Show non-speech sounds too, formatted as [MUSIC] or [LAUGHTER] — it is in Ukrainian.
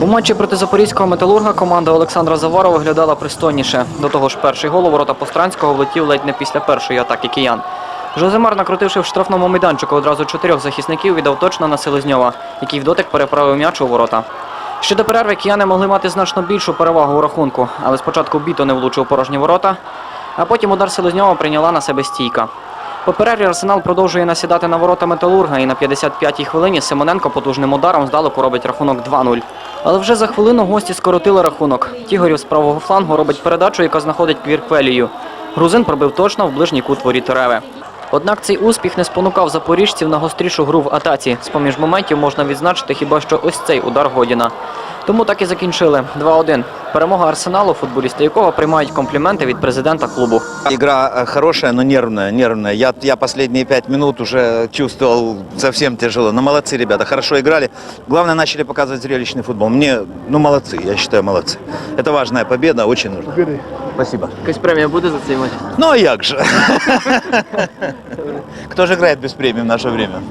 У матчі проти запорізького металурга команда Олександра Завара виглядала пристойніше. До того ж, перший гол у ворота Постранського влетів ледь не після першої атаки киян. Жоземар, накрутивши в штрафному майданчику одразу чотирьох захисників, віддав точно на Селезньова, який в дотик переправив м'яч у ворота. Ще до перерви кияни могли мати значно більшу перевагу у рахунку, але спочатку Біто не влучив порожні ворота, а потім удар Селезньова прийняла на себе стійка. По перерві Арсенал продовжує насідати на ворота Металурга і на 55-й хвилині Симоненко потужним ударом здалеку робить рахунок 2-0. Але вже за хвилину гості скоротили рахунок. Тігорів з правого флангу робить передачу, яка знаходить Квірквелію. Грузин пробив точно в ближній кут воріт Реви. Однак цей успіх не спонукав запоріжців на гострішу гру в атаці. З-поміж моментів можна відзначити хіба що ось цей удар Годіна. Тому так і закінчили 2-1. Перемога Арсеналу, футболісти якого приймають компліменти від президента клубу. Игра э, хорошая, но нервная, нервная. Я, я последние пять минут уже чувствовал совсем тяжело. Но молодцы ребята, хорошо играли. Главное, начали показывать зрелищный футбол. Мне, ну молодцы, я считаю, молодцы. Это важная победа, очень нужна. Спасибо. Якась премія буде за цей матч? Ну а як же? [LAUGHS] Кто же играет без премии в наше время?